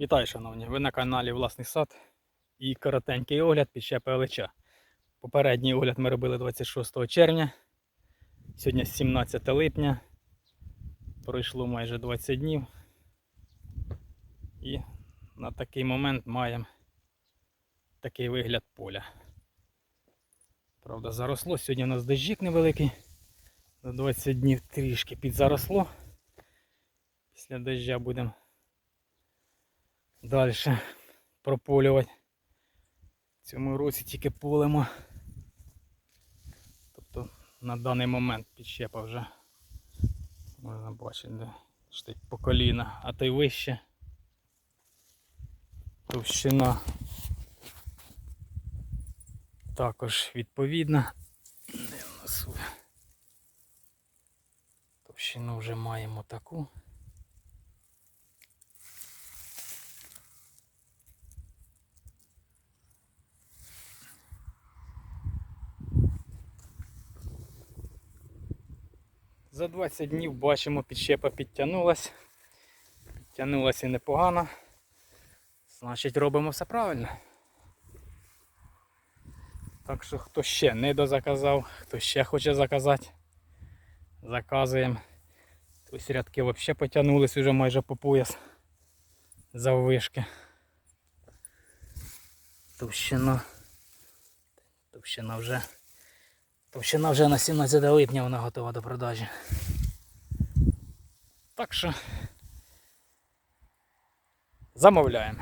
Вітаю, шановні! Ви на каналі Власний сад і коротенький огляд під щепи Олеча. Попередній огляд ми робили 26 червня. Сьогодні 17 липня. Пройшло майже 20 днів. І на такий момент маємо такий вигляд поля. Правда, заросло. Сьогодні у нас дощик невеликий. За 20 днів трішки підзаросло. Після дождя будемо далі прополювати. В цьому році тільки полимо. Тобто на даний момент підщепа вже можна бачити, де по коліна, а то й вище. Товщина також відповідна. Товщину вже маємо таку. За 20 днів бачимо, підщепа підтягнулась. Підтягнулася і непогано. Значить робимо все правильно. Так що хто ще не дозаказав, хто ще хоче заказати, заказуємо. Ось рядки взагалі потягнулись вже майже по пояс заввишки. Товщина. Товщина вже. Товщина вже на 17 липня вона готова до продажі. Так що замовляємо.